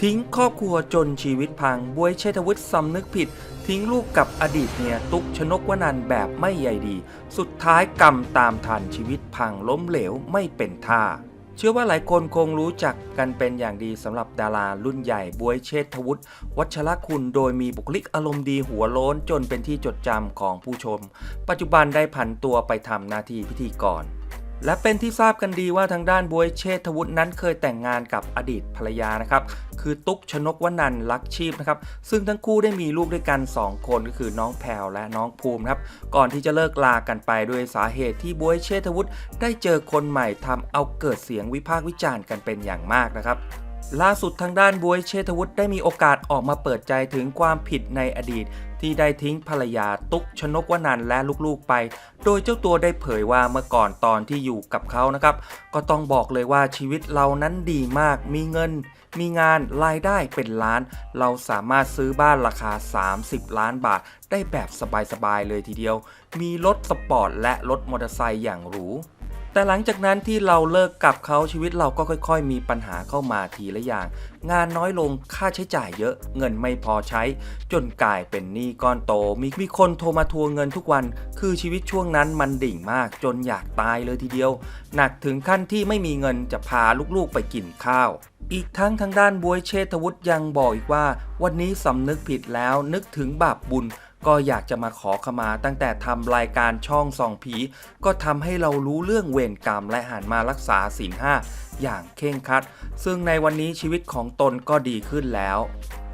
ทิ้งครอบครัวจนชีวิตพังบวยเชษฐวุฒิสำนึกผิด ทิ้งลูกกับอดีตเมียตุกชนกวนันแบบไม่ใยดี สุดท้ายกรรมตามทันชีวิตพังล้มเหลวไม่เป็นท่า เชื่อว่าหลายคนคงรู้จักกันเป็นอย่างดีสำหรับดารารุ่นใหญ่บวยเชษฐวุฒิวัชรคุณโดยมีบุคลิกอารมณ์ดีหัวโล้นจนเป็นที่จดจำของผู้ชม ปัจจุบันได้ผันตัวไปทำหน้าที่พิธีกร และเป็นที่ทราบกันดีว่าทางด้านบวยเชษฐวุฒินั้นเคยแต่งงานกับอดีตภรรยานะครับ คือตุ๊กชนกวนันลักชีพนะครับ ซึ่งทั้งคู่ได้มีลูกด้วยกัน 2 คนก็คือน้องแพรวและน้องภูมิครับ ก่อนที่จะเลิกลากันไปด้วยสาเหตุที่บวยเชษฐวุฒิได้เจอคนใหม่ทำเอาเกิดเสียงวิพากษ์วิจารณ์กันเป็นอย่างมากนะครับล่าสุดทางด้านบวยเชษฐวุฒิได้มีโอกาสออกมาเปิดใจถึงความผิดในอดีต ที่ได้ทิ้งภรรยาตุ๊กชนกวนันและลูกๆไป โดยเจ้าตัวได้เผยว่าเมื่อก่อนตอนที่อยู่กับเขานะครับ ก็ต้องบอกเลยว่าชีวิตเรานั้นดีมาก มีเงิน มีงานรายได้เป็นล้าน เราสามารถซื้อบ้านราคา 30 ล้านบาท ได้แบบสบายๆเลยทีเดียว มีรถสปอร์ตและรถมอเตอร์ไซค์อย่างหรู แต่หลังจากนั้นที่เราเลิกกับเขาชีวิตเราก็ค่อยๆ มีปัญหาเข้ามาทีละอย่าง งานน้อยลงค่าใช้จ่ายเยอะ เงินไม่พอใช้ จนกลายเป็นหนี้ก้อนโต มีมีคนโทรมาทวงเงินทุกวัน คือชีวิตช่วงนั้นมันดิ่งมากจนอยากตายเลยทีเดียว หนักถึงขั้นที่ไม่มีเงินจะพาลูกๆไปกินข้าว อีกทั้งทางด้านบวยเชษฐวุฒิยังบอกอีกว่า วันนี้สำนึกผิดแล้วนึกถึงบาปบุญ ก็อยากจะมาขอขมาตั้งแต่ทำรายการช่องส่องผี ก็ทำให้เรารู้เรื่องเวรกรรมและหันมารักษาศีลห้าอย่างเคร่งครัด ซึ่งในวันนี้ชีวิตของตนก็ดีขึ้นแล้ว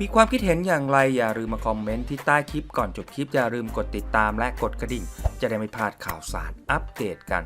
มีความคิดเห็นอย่างไรอย่าลืมมาคอมเมนต์ที่ใต้คลิปก่อนจบคลิปอย่าลืมกดติดตามและกดกระดิ่ง จะได้ไม่พลาดข่าวสารอัปเดตกัน